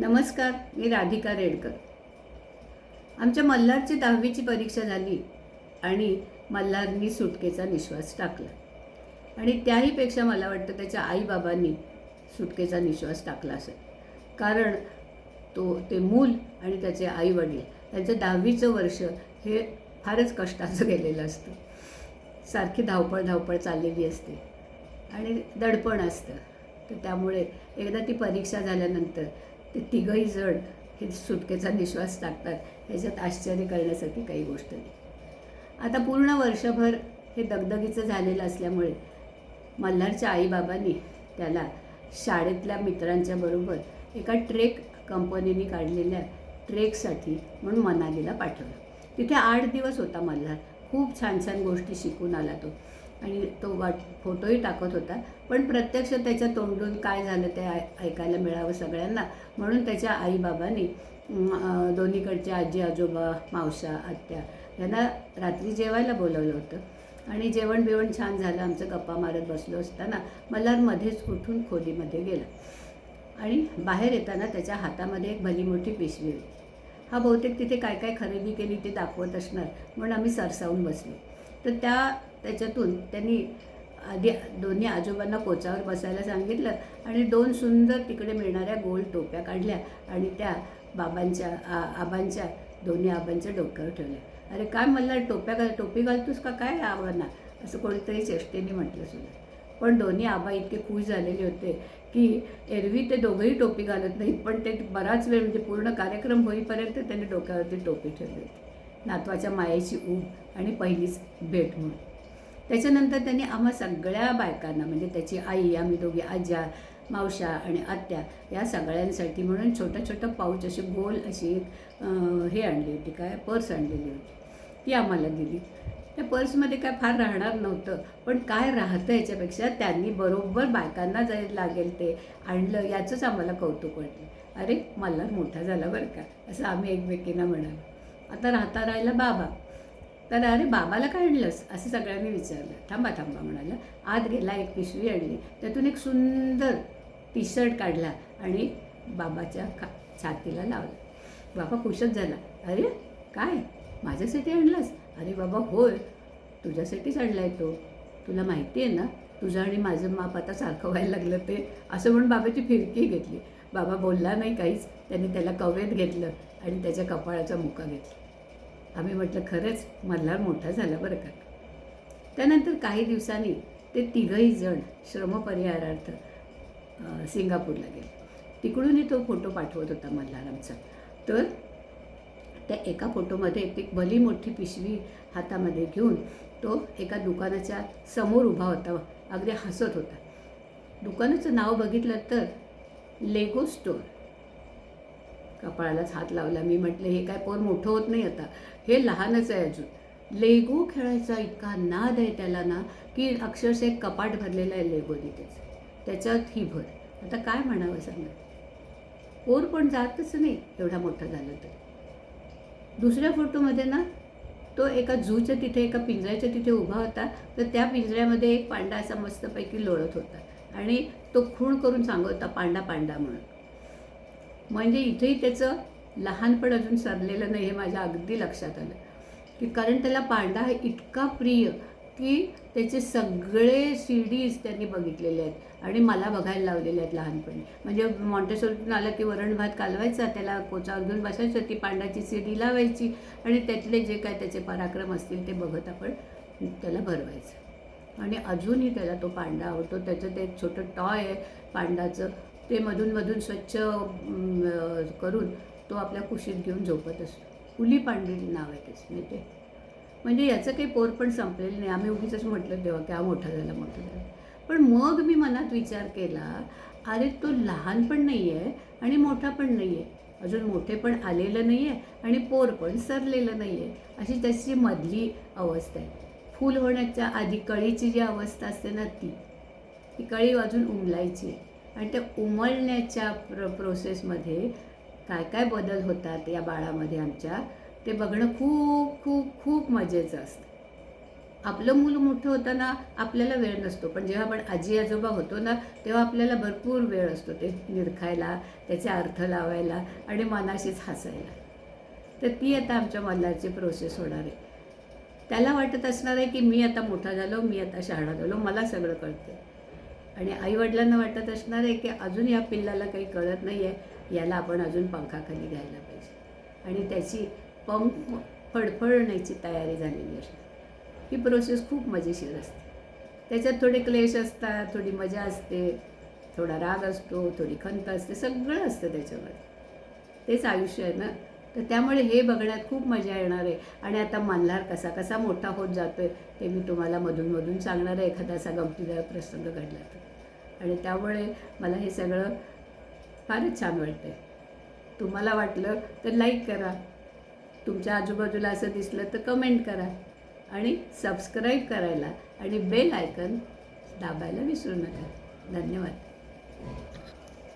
नमस्कार मी राधिका रेडकर. आमच्या मल्हारची दहावीची परीक्षा झाली आणि मल्हारनी सुटकेचा निश्वास टाकला. आणि त्याहीपेक्षा मला वाटतं त्याच्या आईबाबांनी सुटकेचा निश्वास टाकला असेल. कारण तो ते मूल आणि त्याचे आई वडील त्यांचं दहावीचं वर्ष हे फारच कष्टाचं गेलेलं असतं. सारखी धावपळ धावपळ चाललेली असते आणि दडपण असतं. तर त्यामुळे एकदा ती परीक्षा झाल्यानंतर ते तिघही जण हे सुटकेचा निश्वास टाकतात. ह्याच्यात आश्चर्य करण्यासाठी काही गोष्ट नाही. आता पूर्ण वर्षभर हे दगदगीचं झालेलं असल्यामुळे मल्हारच्या आईबाबांनी त्याला शाळेतल्या मित्रांच्या बरोबर एका ट्रेक कंपनीने काढलेल्या ट्रेकसाठी म्हणून मनालीला पाठवलं. तिथे आठ दिवस होता मल्हार. खूप छान छान गोष्टी शिकून आला तो. आणि तो वाट फोटोही टाकत होता. पण प्रत्यक्ष त्याच्या तोंडून काय झालं ते ऐ ऐकायला मिळावं सगळ्यांना. म्हणून त्याच्या आईबाबांनी दोन्हीकडच्या आजी आजोबा मावशा आत्या यांना रात्री जेवायला बोलवलं होतं. आणि जेवण बिवण छान झालं. आमचं गप्पा मारत बसलो असताना मल्हार मध्येच उठून खोलीमध्ये गेला. आणि बाहेर येताना त्याच्या हातामध्ये एक भली मोठी पिशवी होती. हा बहुतेक तिथे काय काय खरेदी केली ते दाखवत असणार म्हणून आम्ही सरसावून बसलो. तर त्या त्याच्यातून त्यांनी आधी दोन्ही आजोबांना कोचावर बसायला सांगितलं आणि दोन सुंदर तिकडे मिळणाऱ्या गोल टोप्या काढल्या आणि त्या बाबांच्या आ आबांच्या दोन्ही आबांच्या डोक्यावर ठेवल्या. अरे काय मला टोप्या घाल टोपी घालतोस का? काय आबांना? असं कोणीतरी चेष्टेने म्हटलं सुद्धा. पण दोन्ही आबा इतके खुश झालेले होते की एरवी ते दोघंही टोपी घालत नाहीत पण ते बराच वेळ म्हणजे पूर्ण कार्यक्रम होईपर्यंत त्यांनी डोक्यावरती टोपी ठेवली होती. नातवाच्या मायेची ऊब आणि पहिलीच भेट म्हणून. त्याच्यानंतर त्यांनी आम्हा सगळ्या बायकांना म्हणजे त्याची आई आम्ही दोघी आज्या मावशा आणि आत्या या सगळ्यांसाठी म्हणून छोटं छोटं पाऊच अशी गोल अशी एक हे आणली होती काय पर्स आणलेली होती. ती आम्हाला दिली. त्या पर्समध्ये काय फार राहणार नव्हतं पण काय राहतं याच्यापेक्षा त्यांनी बरोबर बायकांना जे लागेल ते आणलं याचंच आम्हाला कौतुक वाटलं. अरे मला मोठा झाला बरं का असं आम्ही एकमेकींना म्हणालो. आता राहता राहिला बाबा. तर अरे बाबाला काय आणलंस? असं सगळ्यांनी विचारलं. थांबा थांबा म्हणाला. आत गेला एक पिशवी आणली. त्यातून एक सुंदर टी शर्ट काढला आणि बाबाच्या खा छातीला लावला. बाबा खुशच झाला. अरे काय? माझ्यासाठी आणलास? अरे बाबा होय. तुझ्यासाठीच आणला आहे तो. तुला माहिती आहे ना तुझं आणि माझं माप आता सारखं व्हायला लागलं ते. असं म्हणून बाबाची फिरकी घेतली. बाबा बोलला नाही काहीच. त्याने त्याला कवेत घेतलं आणि त्याच्या कपाळाचा मुका घेतला. आम्ही म्हटलं खरंच मल्हार मोठा झाला बरं का. त्यानंतर काही दिवसांनी ते तिघही जण श्रमपरिहारार्थ सिंगापूरला गेले. तिकडूनही तो फोटो पाठवत होता मल्हार आमचा तर त्या एका फोटोमध्ये एक भली मोठी पिशवी हातामध्ये घेऊन तो एका दुकानाच्या समोर उभा होता अगदी हसत होता. दुकानाचं नाव बघितलं तर लेगो स्टोअर. कपाळालाच हात लावला. मी म्हटलं हे काय पोर मोठं होत नाही आता. हे लहानच आहे अजून. लेगो खेळायचा इतका नाद आहे त्याला ना की अक्षरशः एक कपाट भरलेलं आहे लेगो तिथेच त्याच्यात ही भर. आता काय म्हणावं सांगा? पोर पण जातच नाही एवढा मोठा झालं तर. दुसऱ्या फोटोमध्ये ना तो एका झूच्या तिथे एका पिंजऱ्याच्या तिथे उभा होता. तर त्या पिंजऱ्यामध्ये एक पांडा असा मस्तपैकी लोळत होता. आणि तो खूण करून सांगत होता पांडा पांडा म्हणून. म्हणजे इथेही त्याचं लहानपण अजून सरलेलं नाही हे माझ्या अगदी लक्षात आलं. की कारण त्याला पांडा हा इतका प्रिय की त्याचे सगळे सीडीज त्यांनी बघितलेले आहेत आणि मला बघायला लावलेले आहेत लहानपणी. म्हणजे मॉन्टेसोरीतून आलं की वरण भात कालवायचा त्याला कोचावर घेऊन बसायचं ती पांडाची सीडी लावायची आणि त्यातले जे काय त्याचे पराक्रम असतील ते बघत आपण त्याला भरवायचं. आणि अजूनही त्याला तो पांडा आवडतो. त्याचं ते एक छोटं टॉय आहे पांडाचं ते मधून मधून स्वच्छ करून तो आपल्या कुशीत घेऊन झोपत असतो. उली पांढरी नाव आहे त्याचं माहिती आहे? म्हणजे याचं काही पोर पण संपलेलं नाही. आम्ही उगीच म्हटलं तेव्हा की हा मोठा झाला मोठा झाला. पण मग मी मनात विचार केला अरे तो लहान पण नाही आहे आणि मोठा पण नाही आहे अजून मोठे पण आलेलं नाही आहे आणि पोर पण सरलेलं नाही आहे अशी त्याची मधली अवस्था आहे. फूल होण्याच्या आधी कळीची जी अवस्था असते ना ती ती कळी अजून उमलायची आहे. आणि त्या उमलण्याच्या प्र प्रोसेसमध्ये काय काय बदल होतात या बाळामध्ये आमच्या ते बघणं खूप खूप खूप मजेचं असतं. आपलं मूल मोठं होताना आपल्याला वेळ नसतो. पण जेव्हा आपण आजी आजोबा होतो ना तेव्हा आपल्याला भरपूर वेळ असतो ते निरखायला त्याचे अर्थ लावायला आणि मनाशीच हसायला. तर ती आता आमच्या मल्हारची प्रोसेस होणार आहे. त्याला वाटत असणार आहे की मी आता मोठा झालो मी आता शहाणा झालो मला सगळं कळते आणि आईवडिलांना वाटत असणार आहे की अजून या पिल्लाला काही कळत नाही आहे याला आपण अजून पंखाखाली घ्यायला पाहिजे. आणि त्याची पंख फडफडण्याची तयारी झालेली असते ही प्रोसेस खूप मजेशीर असते. त्याच्यात थोडे क्लेश असतात थोडी मजा असते थोडा राग असतो थोडी खंत असते सगळं असतं त्याच्यामध्ये. तेच आयुष्य आहे ना. तर त्यामुळे हे बघण्यात खूप मजा येणार आहे. आणि आता मल्हार कसा कसा मोठा होत जातो आहे ते मी तुम्हाला मधूनमधून सांगणार आहे. एखादा असा गमतीदार प्रसंग घडला तर. आणि त्यामुळे मला हे सगळं फारच छान वाटतंय. तुम्हाला वाटलं तर लाईक करा. तुमच्या आजूबाजूला असं दिसलं तर कमेंट करा. आणि सबस्क्राईब करायला आणि बेल आयकन दाबायला विसरू नका. धन्यवाद.